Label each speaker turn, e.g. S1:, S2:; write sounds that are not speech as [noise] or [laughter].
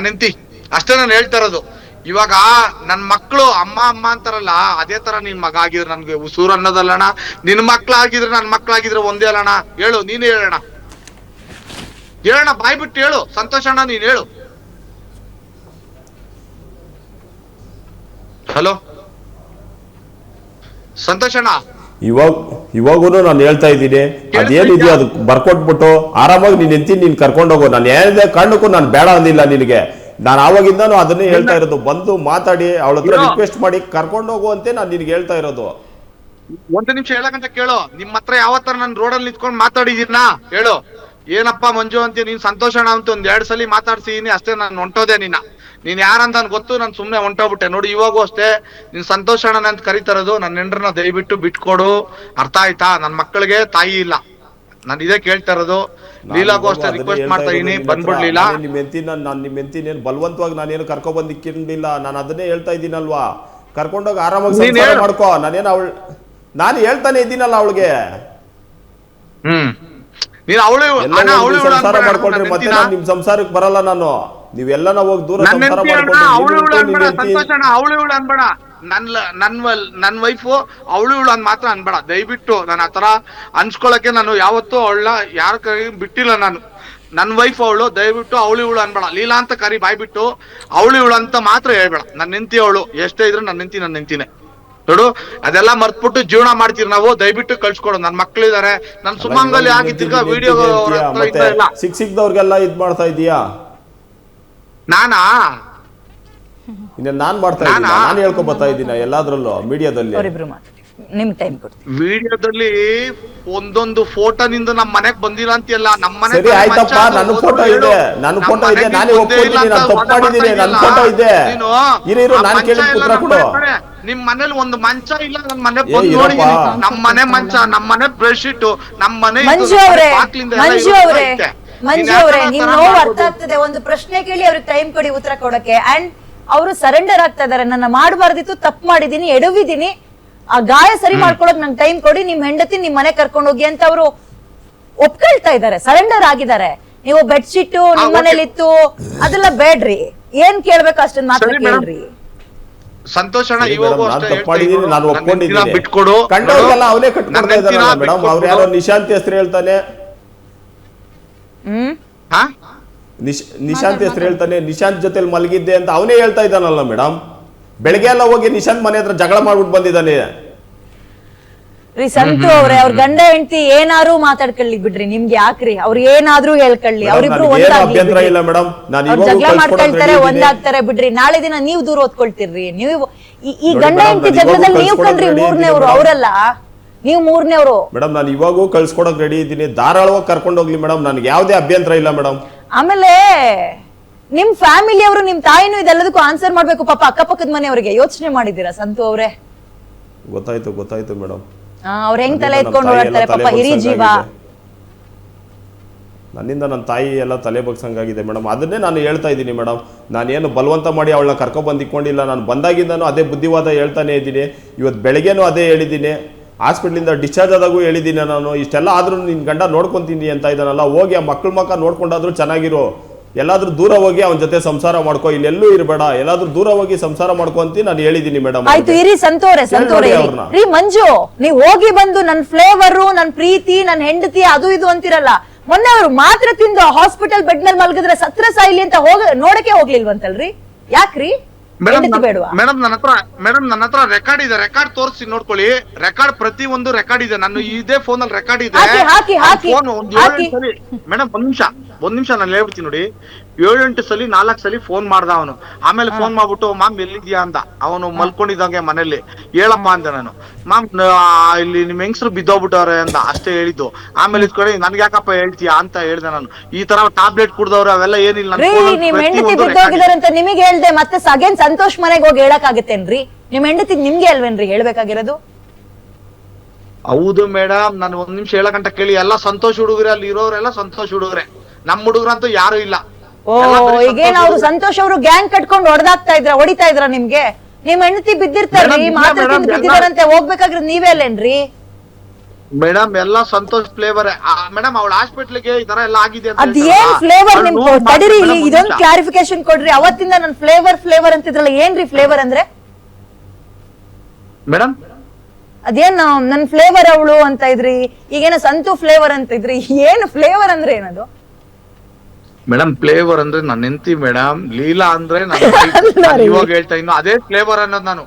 S1: ನನ್ನ ಹೆಂಡತಿ, ಅಷ್ಟೇ ನಾನು ಹೇಳ್ತಾ ಇರೋದು. ಇವಾಗ ನನ್ ಮಕ್ಳು ಅಮ್ಮ ಅಮ್ಮ ಅಂತಾರಲ್ಲ, ಅದೇ ತರ ನಿನ್ ಮಗ ಆಗಿದ್ರೆ ನನ್ಗೆ ಉಸೂರು ಅನ್ನೋದಲ್ಲಣ್ಣ ನಿನ್ ಮಕ್ಳಾಗಿದ್ರೆ ನನ್ ಮಕ್ಳಾಗಿದ್ರೆ ಒಂದೇ ಅಲ್ಲಣ್ಣ ಹೇಳು, ನೀನೇ ಹೇಳೋಣ ಹೇಳೋಣ ಬಾಯ್ ಬಿಟ್ಟು ಹೇಳು. ಸಂತೋಷ ಅಣ್ಣ, ನೀನ್ ಹೇಳು. ಹಲೋ? ಸಂತೋಷಣ್ಣ ಅಣ್ಣ?
S2: ಇವಾಗ ಇವಾಗೂ ನಾನು ಹೇಳ್ತಾ ಇದ್ದೀನಿ ಅದೇನಿದೆಯೋ ಅದು ಬರ್ಕೊಟ್ಬಿಟ್ಟು ಆರಾಮಾಗಿ ನೀನ್ ಎಂತಿ ನೀನ್ ಕರ್ಕೊಂಡೋಗು ಹೋಗು. ನಾನು ಯಾವುದೇ ಕಾರಣಕ್ಕೂ ನಾನು ಬೇಡ ಅಂದಿಲ್ಲ ನಿನಗೆ. ನಾನು ಆವಾಗಿಂದಾನು ಅದನ್ನೇ ಹೇಳ್ತಾ ಇರೋದು. ಬಂದು ಮಾತಾಡಿ ಅವಳ ಹತ್ರ ರಿಕ್ವೆಸ್ಟ್ ಮಾಡಿ ಕರ್ಕೊಂಡು ಹೋಗು ಅಂತ ನಾನು ನಿನ್ಗೆ ಹೇಳ್ತಾ ಇರೋದು.
S1: ಒಂದು ನಿಮಿಷ ಹೇಳಕಂತ ಕೇಳು. ನಿಮ್ ಹತ್ರ ಯಾವತ್ತರ ನಾನು ರೋಡಲ್ಲಿ ನಿಂತ್ಕೊಂಡು ಮಾತಾಡಿದೀನ ಹೇಳು. ಏನಪ್ಪ ಮಂಜು ಅಂತ ನೀನ್ ಸಂತೋಷಣ ಅಂತ ಒಂದ್ ಎರಡ್ ಸಲ ಮಾತಾಡ್ಸಿದೀನಿ ಅಷ್ಟೇ ನಾನು ಹೊಂಟೋದೆ ನಿನ್ನ. ನೀನ್ ಯಾರಂತ ನನ್ ಗೊತ್ತು ನಾನು ಸುಮ್ನೆ ಹೊಂಟೋಗ್ಬಿಟ್ಟೆ. ನೋಡಿ ಇವಾಗೂ ಅಷ್ಟೇ ನೀನ್ ಸಂತೋಷ ಅಣ್ಣ ಅಂತ ಕರಿತಾರದು ನನ್ನ ಹೆಂಡ್ರನ್ನ ದಯವಿಟ್ಟು ಬಿಟ್ಕೊಡು. ಅರ್ಥ ಆಯ್ತಾ? ನನ್ ಮಕ್ಕಳಿಗೆ ತಾಯಿ ಇಲ್ಲ. ನಾನು ಇದೇ ಕೇಳ್ತಾ ಇರೋದು. ಲೀಲಾಗೂ ಅಷ್ಟೇ ರಿಕ್ವೆಸ್ಟ್ ಮಾಡ್ತಾ ಇದೀನಿ.
S2: ನಿನ್ನ.
S1: ಬಂದ್ಬಿಡ್ಲಿಲ್ಲ
S2: ನಿಮ್ ನಿಮ್ಮ ಹೆಂಡತಿ ನಾನು ನಿಮ್ಮ ಹೆಂಡತಿ ಏನು ಬಲವಂತವಾಗಿ ನಾನೇನು ಕರ್ಕೊ ಬಂದಿಕ್ಕಿರ್ಲಿಲ್ಲ ನಾನು ಅದನ್ನೇ ಹೇಳ್ತಾ ಇದ್ದೀನಲ್ವಾ ಕರ್ಕೊಂಡೋಗಿ ಆರಾಮಾಗಿ ಸಂಸಾರ. ಮಾಡ್ಕೋ. ನಾನೇನು ಅವಳು ನಾನು ಹೇಳ್ತಾನೆ ಇದ್ದೀನಲ್ಲ ಅವಳಿಗೆ.
S1: ಹ್ಮ್. ನೀನ್ ಅವಳು ಅವಳು
S2: ಸಂಸಾರ ಮಾಡ್ಕೊಂಡ್ರೆ ಮತ್ತೆ ನಾನು ನಿಮ್ ಸಂಸಾರಕ್ಕೆ ಬರಲ್ಲ ನಾನು. ನೀವೆಲ್ಲನ ಹೋಗಿ ದೂರ
S1: ನನ್ನ
S2: ಸಂಸಾರ
S1: ಹೆಂಡತಿ
S2: ಮಾಡ್ಕೊಂಡು
S1: ಅವಳು ಇವಳು
S2: ನೀನು
S1: ಅನ್ಬೇಡ
S2: ನಿನ್ನ ಹೆಂಡ್ತಿ-
S1: ಸಂತೋಷ ಅಣ್ಣ ಅವಳು ಇವಳು ಅನ್ಬೇಡ. ನನ್ ಲ- ನನ್ ವಲ್- ನನ್ ವೈಫು ಅವಳು ಇವಳು ಅಂದ್ ಮಾತ್ರ ಅನ್ಬೇಡ. ದಯವಿಟ್ಟು ನಾನು ಆತರ ಅನ್ಸ್ಕೊಳಕ್ಕೆ ನಾನು ಯಾವತ್ತೂ ಅವಳ ಯಾರ ಕೈ ಬಿಟ್ಟಿಲ್ಲ ನಾನು. ನನ್ ವೈಫ್ ಅವಳು ದಯವಿಟ್ಟು ಅವಳು ಇವಳು ಅನ್ಬೇಡ. ಲೀಲಾ ಅಂತ ಕರಿ ಬಾಯ್ಬಿಟ್ಟು ಅವಳು ಇವಳು ಅಂತ ಮಾತ್ರ ಹೇಳ್ಬೇಡ. ನನ್ ನಿಂತಿ ಅವಳು ಎಷ್ಟೇ ಇದ್ರು ನನ್ ನಿಂತಿ ನನ್ ಹೆಂಡತಿನೇ. ನೋಡು ಅದೆಲ್ಲ ಮರ್ತ್ಬಿಟ್ಟು ಜೀವನ ಮಾಡ್ತೀರಿ ನಾವು ದಯವಿಟ್ಟು ಕಳ್ಸ್ಕೊಡು. ನನ್ ಮಕ್ಳಿದಾರೆ ನನ್ ಸುಮಂಗಲಿ
S2: ನಿನ್ನ
S1: ವಿಡಿಯೋ?
S2: ಮತ್ತೆ ಸಿಕ್ ಸಿಕ್ದವ್ರಿಗೆಲ್ಲ ಇದ್ ಮಾಡ್ತಾ ಇದೀಯಾ
S1: ನಾನಾ?
S2: ಇನ್ನ ನಾನ್ ಮಾಡ್ತಾ ಇದ್ದೀನಿ.
S1: ನಾನು?
S2: ಹೇಳ್ಕೊ ಬರ್ತಾ ಇದ್ದೀನಿ ಎಲ್ಲಾದ್ರಲ್ಲೂ ಮೀಡಿಯಾದಲ್ಲಿ.
S3: ಅವರಿಬ್ರು ಮಾತಾಡಿ. ನಿಮ್ಗೆ ಟೈಮ್ ಕೊಡ್ತೀನಿ.
S1: ವಿಡಿಯೋದಲ್ಲಿ ಒಂದೊಂದು ಫೋಟೋನಿಂದ ನಮ್ ಮನೆಗ್ ಬಂದಿಲ್ಲ ಅಂತಿಲ್ಲ ನಮ್ಮ ಮನೆ
S2: ಸರಿ ಆಯ್ತಪ್ಪ. ನನ್ನ ಫೋಟೋ ಇದೆ. ನನ್ನ ಫೋಟೋ ಇದೆ. ನಾನೇ ಒಪ್ಕೊಂಡಿದ್ದೀನಿ. ನಾನು ತಪ್ಪು ಮಾಡಿದ್ದೀನಿ ನನ್ನ ಫೋಟೋ ಇದೆ. ಇರು ಇರು ನಾನು ಕೇಳಿದ ಪುತ್ರ ಕೊಡು.
S1: ನಿಮ್ ಮನೇಲಿ ಒಂದು ಮಂಚ ಇಲ್ಲ ನನ್ ಮನೆ ಬಂದು ನೋಡಿ.
S2: ನಮ್ಮ
S1: ನಮ್ ಮನೆ ಮಂಚ ನಮ್ ಮನೆ ಬೆಡ್ ಶೀಟ್ ನಮ್ ಮನೆ
S3: ಮಂಜು
S1: ನಮ್
S3: ಅವರೇ
S1: ಬಾಕ್ಲಿಂದ
S3: ಮಂಜು ಅವರೇ. ಮಂಜು ಅವ್ರೆ ನಿಮ್ ನೋವು ಅರ್ಥ ಆಗ್ತದೆ. ಒಂದು ಪ್ರಶ್ನೆ ಕೇಳಿ ಅವ್ರಿಗೆ ಟೈಮ್ ಕೊಡಿ ಉತ್ತರ ಕೊಡಕ್ಕೆ ಅಂಡ್ ಅವರು ಸರೆಂಡರ್ ಆಗ್ತಾ ಇದಾರೆ. ನನ್ನ ಮಾಡಬಾರ್ದಿತ್ತು ತಪ್ಪು ಮಾಡಿದೀನಿ ಎಡವಿದೀನಿ. ಆ ಗಾಯ ಸರಿ ಮಾಡ್ಕೊಳಕ್ ನಂಗೆ ಟೈಮ್ ಕೊಡಿ. ನಿಮ್ ಹೆಂಡತಿ ನಿಮ್ ಮನೆ ಕರ್ಕೊಂಡು ಹೋಗಿ ಅಂತ ಅವರು ಒಪ್ಕೊಳ್ತಾ ಇದಾರೆ. ಸರೆಂಡರ್ ಆಗಿದ್ದಾರೆ. ನೀವು ಬೆಡ್ ಶೀಟ್ ನಿಮ್. ಮನೇಲಿ ಇತ್ತು ಅದೆಲ್ಲ ಬೇಡ್ರಿ. ಏನ್ ಕೇಳ್ಬೇಕು ಅಷ್ಟೊಂದ್ ಮಾತ್ರ ಕೇಳ್ರಿ.
S2: ಸಂತೋಷ
S1: ಬಿಟ್ಕೊಡು.
S2: ಕಂಡವ್ರಿಗೆಲ್ಲ ಅವನೇ ಕಟ್ಕೊಡ್ತಾ ಮೇಡಮ್. ಅವ್ರು ಯಾರೋ. ನಿಶಾಂತಿ ಹೆಸರು ಹೇಳ್ತಾನೆ.
S3: ಹ್ಮ್?
S1: ಹಾ?
S2: ನಿಶ್ ನಿಶಾಂತ್ ಹೆಸರು ಹೇಳ್ತಾನೆ ನಿಶಾಂತ್ ಜೊತೆ ಮಲಗಿದ್ದೆ ಅಂತ ಅವನೇ ಹೇಳ್ತಾ ಇದ್ದಾನಲ್ಲ ಮೇಡಮ್. ಬೆಳಗ್ಗೆ ಎಲ್ಲ ಹೋಗಿ ನಿಶಾಂತ್ ಮನೆ ಹತ್ರ ಜಗಳ ಮಾಡ್ಬಿಟ್ಟು ಬಂದಿದ್ದಾನೆ.
S3: ರೀ ಸಂತು ಅವ್ರೆ ಅವ್ರ ಗಂಡ ಹೆಂಡತಿ ಏನಾದ್ರು ಮಾತಾಡ್ಕೊಳ್ಳಿ ಬಿಡ್ರಿ ನಿಮ್ಗೆ ಯಾಕ್ರಿ? ಅವ್ರ ಏನಾದ್ರೂ ಹೇಳ್ಕೊಳ್ಳಿ ಅವ್ರಿಬ್ರು ಒಂದಾಗ್ಲಿ
S2: ಅಭ್ಯಂತರ ಇಲ್ಲ ಮೇಡಮ್. ನಾನು
S3: ಅವ್ರು
S2: ಇವಾಗೂ
S3: ಜಗಳ ಮಾಡ್ಕೊಳ್ತಾರೆ. ಒಂದಾಗ್ತಾರೆ ಬಿಡ್ರಿ. ನಾಳೆ ದಿನ ನೀವು ದೂರ ಓದ್ಕೊಳ್ತಿರ್ರಿ. ನೀವು ಈ- ಈ ಗಂಡ ಹೆಂಡತಿ ಜಗಳದಲ್ಲಿ ನೀವು ಕಣ್ರಿ
S2: ready
S3: ಮೂರನೇವ್ರು ಅವರಲ್ಲ. ನೀವು ಮೂರನೇವ್ರು
S2: ಮೇಡಮ್ ನಾನು ಇವಾಗೂ ಕಳ್ಸ್ಕೊಡಕ್ ರೆಡಿ ಇದ್ದೀನಿ. ಧಾರಾಳವಾಗಿ ಕರ್ಕೊಂಡು ಹೋಗ್ಲಿ ಮೇಡಮ್ ನನಗೆ ಯಾವುದೇ ಅಭ್ಯಂತರ ಇಲ್ಲ ಮೇಡಮ್
S3: ಆಮೇಲೆ ನಿಮ್ ಫ್ಯಾಮಿಲಿಯವರು ನಿಮ್ ತಾಯಿನೂ ಇದೆಲ್ಲದಕ್ಕೂ ಆನ್ಸರ್ ಮಾಡ್ಬೇಕು ಪಾಪ ಅಕ್ಕಪಕ್ಕದ ಮನೆಯವರಿಗೆ. ಯೋಚನೆ ಮಾಡಿದ್ದೀರಾ ಸಂತು ಅವ್ರೆ?
S2: ಗೊತ್ತಾಯ್ತು ಗೊತ್ತಾಯ್ತು ಮೇಡಮ್
S3: ಅವ್ರ ಹೆಂಗ್ ತಲೆ ಎತ್ಕೊಂಡು ಓಡಾಡ್ತಾರೆ ಪಾಪ ಹಿರಿ ಜೀವ.
S2: ನನ್ನಿಂದ ನನ್ನ ತಾಯಿ ಎಲ್ಲ ತಲೆ ಬಗ್ಸಂಗಾಗಿದೆ ಮೇಡಮ್ ಅದನ್ನೇ ನಾನು ಹೇಳ್ತಾ ಇದ್ದೀನಿ ಮೇಡಮ್ ನಾನೇನು ಬಲವಂತ ಮಾಡಿ ಅವಳನ್ನ ಕರ್ಕೊಂಡು ಬಂದಿಕೊಂಡಿಲ್ಲ ನಾನು ಬಂದಾಗಿಂದನೂ ಅದೇ ಬುದ್ಧಿವಾದ ಹೇಳ್ತಾನೆ ಇದ್ದೀನಿ. ಇವತ್ತು ಬೆಳಗ್ಗೆನೂ ಅದೇ ಹೇಳಿದ್ದೀನಿ. ಹಾಸ್ಪಿಟ್ಲಿಂದ ಡಿಸ್ಚಾರ್ಜ್ ಆದಾಗೂ ಹೇಳಿದ್ದೀನಿ ನಾನು ಇಷ್ಟೆಲ್ಲ ಆದ್ರೂ ನಿನ್ನ ಗಂಡ ನೋಡ್ಕೊತೀನಿ ಅಂತ ಇದ್ದಾನಲ್ಲ ಹೋಗಿ ಆ ಮಕ್ಳ ಮಕ್ಕ ನೋಡ್ಕೊಂಡಾದ್ರೂ ಚೆನ್ನಾಗಿರೋ. ಎಲ್ಲಾದ್ರೂ ದೂರ ಹೋಗಿ ಅವನ ಜೊತೆ ಸಂಸಾರ ಮಾಡ್ಕೋ ಇಲ್ಲೆಲ್ಲೂ ಇರಬೇಡ ಎಲ್ಲಾದ್ರೂ ದೂರ ಹೋಗಿ ಸಂಸಾರ ಮಾಡ್ಕೊ ಅಂತ ನಾನು ಹೇಳಿದ್ದೀನಿ ಮೇಡಮ್
S3: ಆಯ್ತು ಇರಿ ಸಂತೋರೆ ಸಂತೋರೆ. ರೀ ಮಂಜು ನೀವು ಹೋಗಿ ಬಂದು ನನ್ನ ಫ್ಲೇವರು ನನ್ನ ಪ್ರೀತಿ ನನ್ನ ಹೆಂಡತಿ ಅದು ಇದು ಅಂತಿರಲ್ಲ ಮೊನ್ನೆ ಅವರು ಮಾತ್ರ ತಿಂದು ಹಾಸ್ಪಿಟಲ್ ಬೆಡ್ ಮೇಲೆ ಮಲಗಿದ್ರೆ ಸತ್ರ ಸಾಯಿಲಿ ಅಂತ ಹೋಗ ನೋಡಕ್ಕೆ ಹೋಗ್ಲಿಲ್ವಂತಲ್ರಿ? ಯಾಕ್ರಿ?
S1: ಮೇಡಮ್ ನನ್ನ ಹತ್ರ ಮೇಡಮ್ ನನ್ನ ಹತ್ರ ರೆಕಾರ್ಡ್ ಇದೆ. ರೆಕಾರ್ಡ್ ತೋರಿಸಿ ನೋಡ್ಕೊಳ್ಳಿ. ರೆಕಾರ್ಡ್ ಪ್ರತಿ ಒಂದು ರೆಕಾರ್ಡ್ ಇದೆ. ನಾನು ಇದೇ ಫೋನ್ ಅಲ್ಲಿ ರೆಕಾರ್ಡ್ ಇದೆ. ಫೋನ್ ಒಂದ್. ಏಳೆಂಟು ಸಲಿ ಮೇಡಮ್ ಒಂದ್ ನಿಮಿಷ. ಒಂದ್ ನಿಮಿಷ ನಾನು ಹೇಳ್ಬಿಡ್ತೀನಿ ನೋಡಿ. ಏಳೆಂಟು ಸಲಿ ನಾಲ್ಕು ಸಲಿ ಫೋನ್ ಮಾಡ್ದ ಅವನು. ಆಮೇಲೆ ಫೋನ್ ಮಾಡ್ಬಿಟ್ಟು ಮಾಮ್ ಎಲ್ಲಿದ್ಯಾ ಅಂತ. ಅವನು ಮಲ್ಕೊಂಡಿದ್ದಂಗೆ ಮನೇಲಿ ಹೇಳಪ್ಪ ಅಂದೆ ನಾನು. ಮಾಮ್ ಇಲ್ಲಿ ನಿಮ್ ಹೆಂಗಸರು ಬಿದ್ದೋಗ್ಬಿಟ್ಟವ್ರೆ? ಅಂತ ಅಷ್ಟೇ ಹೇಳಿದ್ದು. ಆಮೇಲೆ ಇದ್ಕೊಂಡು ನನ್ಗೆ ಯಾಕಪ್ಪ ಹೇಳ್ತೀಯಾ? ಅಂತ ಹೇಳ್ದೆ ನಾನು. ಈ ತರ ಟ್ಯಾಬ್ಲೆಟ್ ಕುಡ್ದವ್ರು ಅವೆಲ್ಲ ಏನಿಲ್ಲ.
S3: ನಿಮಗೆ ಹೇಳ್ದೆ. ಮತ್ತೆ ಸಂತೋಷ್ ಮನೆಗೆ ಹೋಗಿ ಹೇಳಕ್ಕಾಗತ್ತೇನ್ರಿ? ನಿಮ್ ಹೆಂಡತಿ ನಿಮ್ಗೆ ಅಲ್ವೇನ್ರಿ ಹೇಳ್ಬೇಕಾಗಿರೋದು?
S1: ಹೌದು ಮೇಡಮ್ ನಾನು ಒಂದ್ ನಿಮಿಷ ಹೇಳಕಂತ ಕೇಳಿ ಎಲ್ಲ ಸಂತೋಷ ಹುಡುಗರೆ ಅಲ್ಲಿ ಇರೋರೆಲ್ಲ ಸಂತೋಷ್ ಹುಡುಗರೆ. ನಮ್ ಹುಡುಗರಂತೂ ಯಾರು ಇಲ್ಲ.
S3: ಓ
S1: ಎಲ್ಲ ಬರೀ
S3: ಈಗೇನ್ ಅವ್ರು
S1: ಹುಡುಗ್ರೆ.
S3: ಸಂತೋಷ್ ಅವರು ಗ್ಯಾಂಗ್ ಕಟ್ಕೊಂಡು ಹೊಡೆದಾಗ್ತಾ ಇದ್ರ ಹೊಡಿತಾ ಇದ್ರ ನಿಮ್ಗೆ? ನಿಮ್ ಹೆಂಡತಿ ಬಿದ್ದಿರ್ತಾರೆ
S1: ಮೇಡಮ್, ಇಲ್ಲ
S3: ಮಾತ್ರ
S1: ಎಲ್ಲ-
S3: ಬಿದ್ದಿದಾರಂತೆ ಹೋಗ್ಬೇಕಾಗಿರೋದು ನೀವೇ ಅಲ್ಲೇನ್ರಿ?
S1: ಮೇಡಮ್ ಎಲ್ಲ ಸಂತೋಷ್ ಫ್ಲೇವರ್ ಮೇಡಮ್ ಅವಳ ಹಾಸ್ಪಿಟ್ಲಿಗೆ ಈ ತರ ಎಲ್ಲ ಆಗಿದೆ ಅಂತ
S3: ಅದ್ ಏನ್ ಫ್ಲೇವರ್ ನಿಮ್ ತಡಿರಿ ಇಲ್ಲಿ ಇದೊಂದು ಕ್ಲಾರಿಫಿಕೇಶನ್ ಕೊಡ್ರಿ. ಅವತ್ತಿಂದ ನನ್ ಫ್ಲೇವರ್ ಫ್ಲೇವರ್ ಅಂತಿದ್ರಲ್ಲ ಏನ್ರಿ ಫ್ಲೇವರ್ ಅಂದ್ರೆ?
S1: ಮೇಡಮ್?
S3: ಅದೇನ್ ನನ್ ಫ್ಲೇವರ್ ಅವಳು ಅಂತ ಇದ್ರಿ? ಈಗೇನ ಸಂತು ಫ್ಲೇವರ್ ಅಂತ ಇದ್ರಿ? ಏನು ಫ್ಲೇವರ್ ಅಂದ್ರೆ ಏನದು?
S1: ಮೇಡಮ್ ಫ್ಲೇವರ್ ಅಂದ್ರೆ ನನ್ನ ಹೆಂಡತಿ ಮೇಡಮ್. ಲೀಲಾ ಅಂದ್ರೆ
S3: ನಾನು [laughs]
S1: ಇವಾಗ ಹೇಳ್ತಾ ಇನ್ನು ಅದೇ ಫ್ಲೇವರ್ ಅನ್ನೋದು ನಾನು.